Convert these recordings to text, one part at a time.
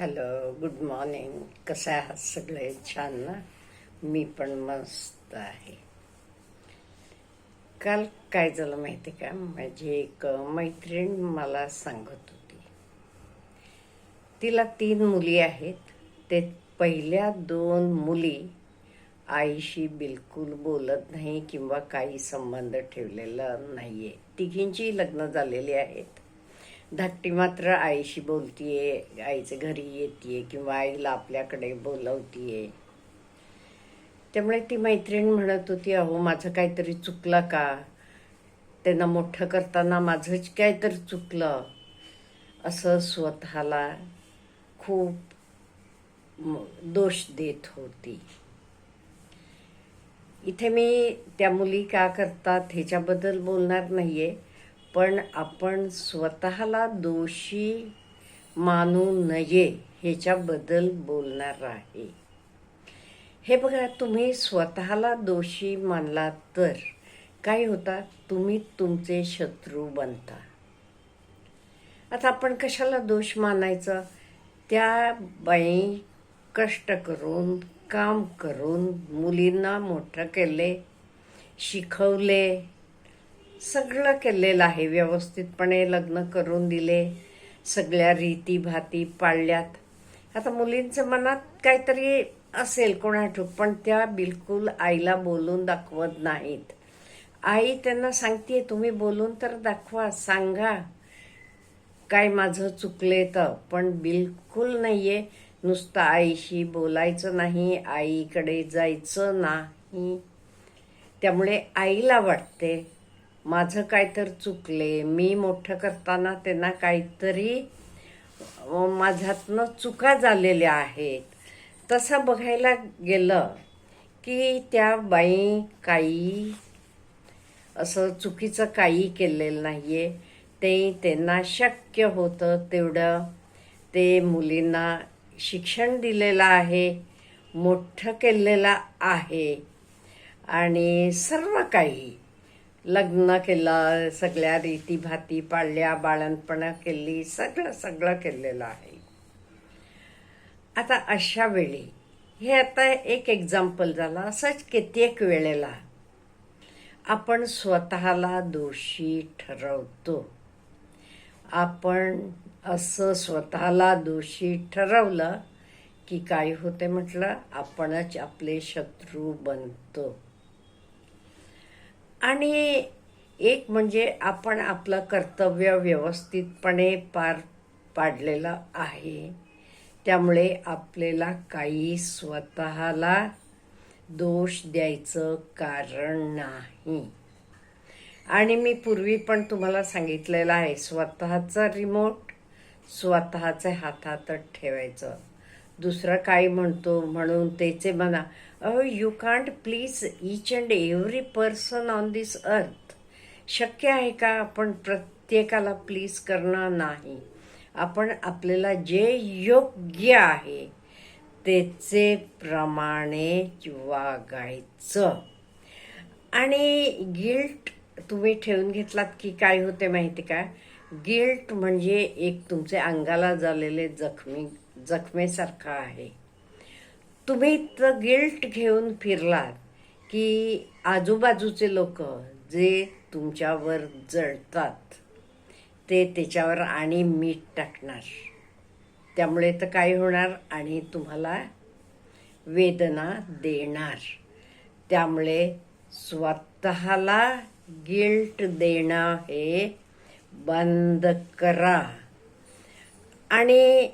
Hello good morning कसं आहात सगळे? छान ना? मी पण मस्त आहे. काल काय झालं माहिती का? माझी एक मैत्रीण मला सांगत होती. तिला तीन मुली आहेत. ते पहिल्या दोन मुली आईशी बिलकुल बोलत नाही किंवा काही संबंध ठेवलेला नाही आहे तिघींची लग्न झालेली आहेत. धाकटी मात्र आईशी बोलतीये आईचं घरी येते किंवा आईला आपल्याकडे बोलवतीये. त्यामुळे ती मैत्रीण म्हणत होती अहो माझं काहीतरी चुकलं का? त्यांना मोठं करताना माझंच काहीतरी चुकलं. असं स्वतःला खूप दोष देत होती. इथे मी त्या मुली का करतात ह्याच्याबद्दल बोलणार नाहीये. पण आपण स्वतःला दोषी मानू नये ह्याच्याबद्दल बोलणार आहे. हे बघा तुम्ही स्वतःला दोषी मानला तर काय होता? तुम्ही तुमचे शत्रू बनता. आता आपण कशाला दोष मानायचा? त्या बाई कष्ट करून काम करून मुलींना मोठं केले शिकवले सगळं केलेलं आहे. व्यवस्थितपणे लग्न करून दिले. सगळ्या रीती भाती पाळल्यात. आता मुलींचं मनात काहीतरी असेल कोणाठूक पण त्या बिलकुल आईला बोलून दाखवत नाहीत. आई त्यांना सांगते तुम्ही बोलून तर दाखवा सांगा. काय माझं चुकले तर. पण बिलकुल नाहीये. नुसतं आईशी बोलायचं नाही आईकडे जायचं नाही. त्यामुळे आईला वाटते माझं काय तर चुकले. मी मोठं करताना त्यांना काहीतरी माझ्यातनं चुका झालेल्या आहेत. तसं बघायला गेलं की त्या बाई काही असं चुकीचं काही केलेलं नाही आहे ते त्यांना शक्य होतं तेवढं. ते मुलींना शिक्षण दिलेलं आहे मोठं केलेलं आहे. आणि सर्व काही लग्न केलं सगळ्या रीती भाती पाळल्या बाळणपणा केली सगळं सगळं केलेलं आहे. आता अशा वेळी हे आता एक एक्झाम्पल झालं असंच कित्येक वेळेला आपण स्वतःला दोषी ठरवतो. आपण असं स्वतःला दोषी ठरवलं की काय होते म्हटलं आपणच आपले शत्रू बनतो. आणि एक म्हणजे आपण आपलं कर्तव्य व्यवस्थितपणे पार पाडलेलं आहे. त्यामुळे आपल्याला काही स्वतःला दोष द्यायचं कारण नाही. आणि मी पूर्वी पण तुम्हाला सांगितलेलं आहे स्वतःचा रिमोट स्वतःच्या हातातच ठेवायचं. दुसरं काय म्हणतो म्हणून त्याचे म्हणा अहो you can't please each and every person on this earth शक्य आहे का आपण प्रत्येकाला प्लीज करणं नाही? आपण आपल्याला जे योग्य आहे त्याचे प्रमाणे वागायचं आणि गिल्ट तुम्ही ठेवून घेतलात की काय होते माहिती का? गिल्ट म्हणजे एक तुमचे अंगाला झालेले जखमी जखमेसारखा आहे. तुम्ही तर गिल्ट घेऊन फिरलात की आजूबाजूचे लोक जे तुमच्यावर जळतात ते त्याच्यावर आणि मीठ टाकणार. त्यामुळे तर काय होणार? आणि तुम्हाला वेदना देणार. त्यामुळे स्वतःला गिल्ट देणं हे बंद करा. आणि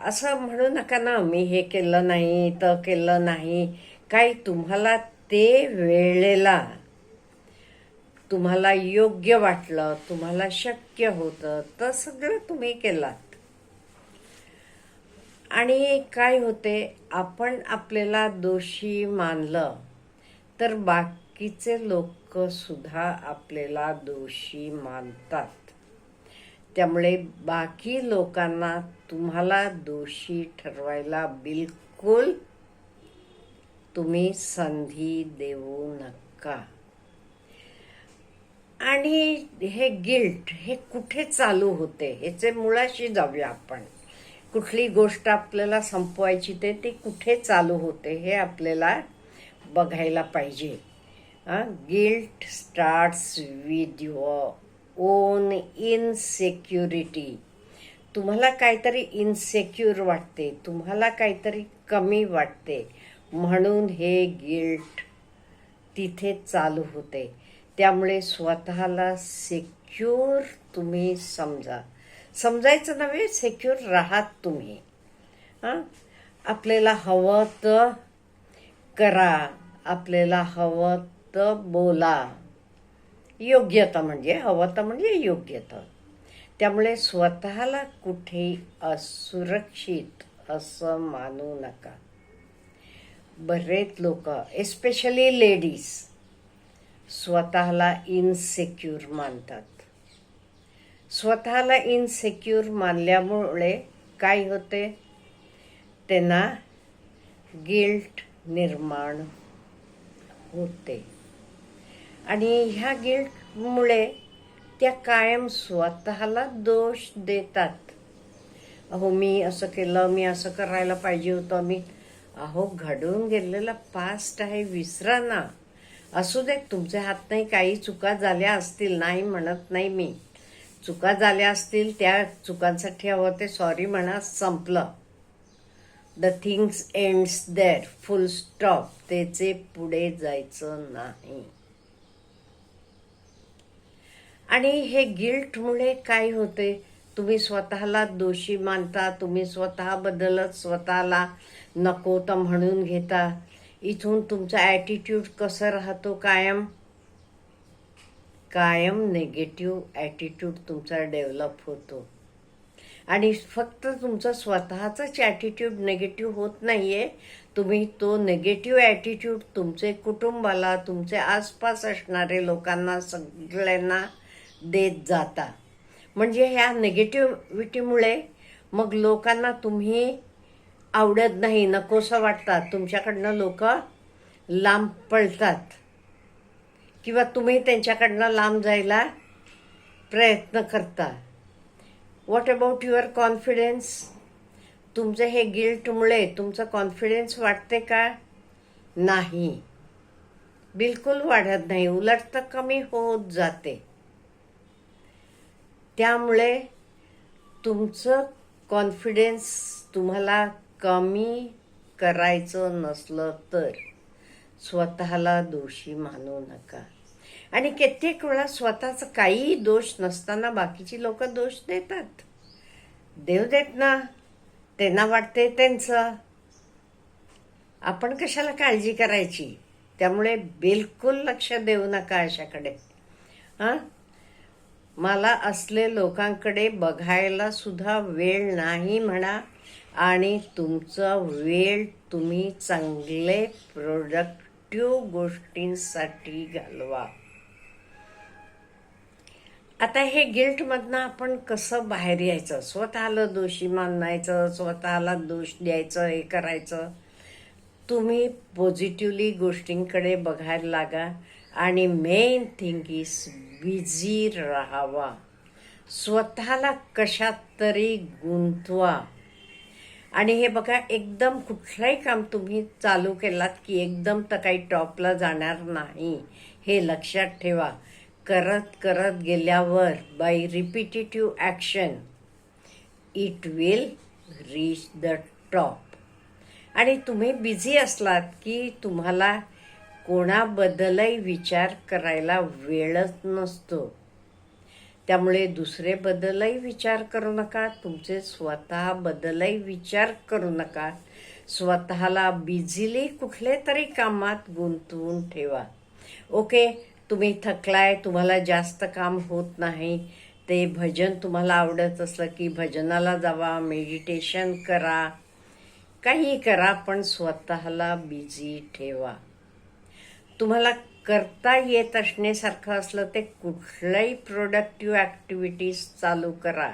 असं म्हणू नका ना मी हे केलं नाही तर केलं नाही. काय तुम्हाला ते वेळेला तुम्हाला योग्य वाटलं तुम्हाला शक्य होतं तर सगळं तुम्ही केलात. आणि काय होते आपण आपल्याला दोषी मानलं तर बाकीचे लोक सुद्धा आपल्याला दोषी मानतात. त्यामुळे बाकी लोकांना तुम्हाला दोषी ठरवायला बिलकुल तुम्ही संधी देऊ नका. आणि हे गिल्ट हे कुठे चालू होते? ह्याचे मुळाशी जाऊया आपण. कुठली गोष्ट आपल्याला संपवायची ते ती कुठे चालू होते हे आपल्याला बघायला पाहिजे. Guilt starts with your own insecurity तुम्हाला काहीतरी इनसेक्युअर वाटते तुम्हाला काहीतरी कमी वाटते. म्हणून हे गिल्ट तिथे चालू होते. त्यामुळे स्वतःला सेक्युअर तुम्ही समजा. समजायचं नव्हे सेक्युअर राहात तुम्ही. हां? आपल्याला हवं तर करा आपल्याला हवं तर बोला. योग्यता म्हणजे हवं तर म्हणजे योग्यता. त्यामुळे स्वतःला कुठे असुरक्षित असं मानू नका. बरेच लोक एस्पेशली लेडीज स्वतःला इनसेक्युर मानतात. स्वतःला इनसेक्युर मानल्यामुळे काय होते? त्यांना गिल्ट निर्माण होते. आणि ह्या गिल्टमुळे त्या कायम स्वतःला दोष देतात. अहो मी असं केलं मी असं करायला पाहिजे होतं. मी अहो घडून गेलेला पास्ट आहे विसरा ना. असू दे तुमच्या हात नाही काही चुका झाल्या असतील नाही म्हणत नाही मी. चुका झाल्या असतील त्या चुकांसाठी हवं ते सॉरी म्हणा संपलं. The things ends there full stop त्याचे पुढे जायचं नाही. आणि हे गिल्टमुळे काय होते? तुम्ही स्वतःला दोषी मानता तुम्ही स्वतःबद्दलच स्वतःला नको तर म्हणून घेता. इथून तुमचा ॲटिट्यूड कसं राहतो कायम? कायम नेगेटिव्ह ॲटिट्यूड तुमचा डेव्हलप होतो. आणि फक्त तुमचा स्वतःचाच ॲटिट्यूड नेगेटिव्ह होत नाही आहे तुम्ही तो नेगेटिव्ह ॲटिट्यूड तुमचे कुटुंबाला तुमचे आसपास असणारे लोकांना सगळ्यांना देत जाता. म्हणजे ह्या नेगेटिव्हिटीमुळे मग लोकांना तुम्ही आवडत नाही नकोसं वाटतात. तुमच्याकडनं लोक लांब पळतात. किंवा तुम्ही त्यांच्याकडनं लांब जायला प्रयत्न करता. वॉट अबाउट युअर कॉन्फिडन्स तुमचं हे गिल्टमुळे तुमचं कॉन्फिडन्स वाटते का? नाही. बिलकुल वाढत नाही. उलट तर कमी होत जाते. त्यामुळे तुमचं कॉन्फिडन्स तुम्हाला कमी करायचं नसलं तर स्वतःला दोषी मानू नका. आणि कित्येक वेळा स्वतःचा काही दोष नसताना बाकीची लोक दोष देतात. देव देत ना. त्यांना वाटते त्यांचं. आपण कशाला काळजी करायची? त्यामुळे बिलकुल लक्ष देऊ नका अशाकडे. हां? मला असले लोकांकडे बघायला सुद्धा वेळ नाही म्हणा आणि तुमचा वेळ तुम्ही चांगले प्रोडक्टिव्ह गोष्टींसाठी घालवा. आता हे गिल्टमधनं आपण कसं बाहेर यायचं? स्वतःला दोषी मानायचं स्वतःला दोष द्यायचं हे करायचं? तुम्ही पॉझिटिव्हली गोष्टींकडे बघायला लागा. आणि मेन थिंग इज बिझी राहावा. स्वतःला कशात तरी गुंतवा. आणि हे बघा एकदम कुठलंही काम तुम्ही चालू केलात की एकदम तर काही टॉपला जाणार नाही. हे लक्षात ठेवा. करत करत गेल्यावर by repetitive action it will reach the top आणि तुम्ही बिझी असलात की तुम्हाला कोणाबद्दलही विचार करायला वेळच नसतो. त्यामुळे दुसरेबद्दलही विचार करू नका तुमचे स्वतःबद्दलही विचार करू नका. स्वतःला बिझिली कुठले तरी कामात गुंतवून ठेवा. ओके तुम्ही थकलाय तुम्हाला जास्त काम होत नाही ते भजन तुम्हाला आवडत असलं की भजनाला जावा मेडिटेशन करा. काही करा पण स्वतःला बिझी ठेवा. तुम्हाला करता येत असण्यासारखं असलं ते कुठलंही प्रोडक्टिव्ह ॲक्टिव्हिटीज चालू करा.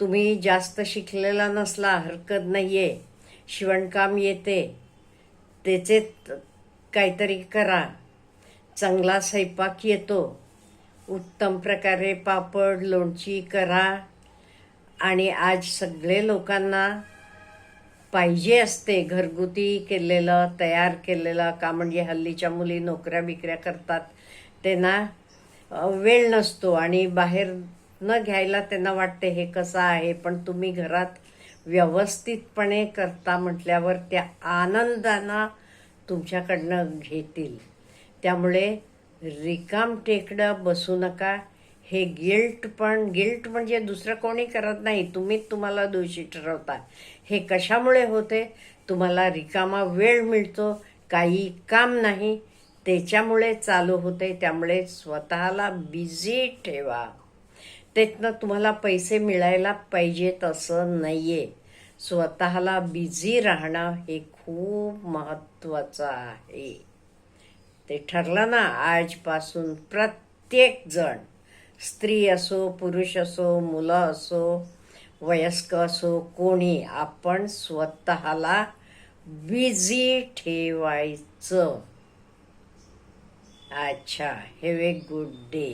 तुम्ही जास्त शिकलेला नसला हरकत नाही आहे शिवणकाम येते. त्याचे काहीतरी करा. चांगला स्वयंपाक येतो. उत्तम प्रकारे पापड लोणची करा. आणि आज सगळे लोकांना पाहिजे असते. घरगुती केलेलं तयार केलेलं का म्हणजे हल्लीच्या मुली नोकऱ्या बिकऱ्या करतात. त्यांना वेळ नसतो आणि बाहेर न घ्यायला त्यांना वाटते हे कसं आहे? पण तुम्ही घरात व्यवस्थितपणे करता म्हटल्यावर त्या आनंदानं तुमच्याकडनं घेतील. त्यामुळे रिकाम टेकडं बसू नका. हे गिल्ट पण गिल्ट म्हणजे दुसरं कोणी करत नाही. तुम्हीच तुम्हाला दोषी ठरवता. हे कशामुळे होते? तुम्हाला रिकामा वेळ मिळतो काही काम नाही. त्याच्यामुळे चालू होते त्यामुळे स्वतःला बिझी ठेवा. त्यातनं तुम्हाला पैसे मिळायला पाहिजेत असं आहे स्वतःला बिझी राहणं हे खूप महत्त्वाचं आहे. ते ठरलं ना आजपासून प्रत्येक जण. स्त्री असो पुरुष असो मुलं असो वयस्क असो कोणी आपण स्वतःला बिझी ठेवायचं. अच्छा हॅव ए गुड डे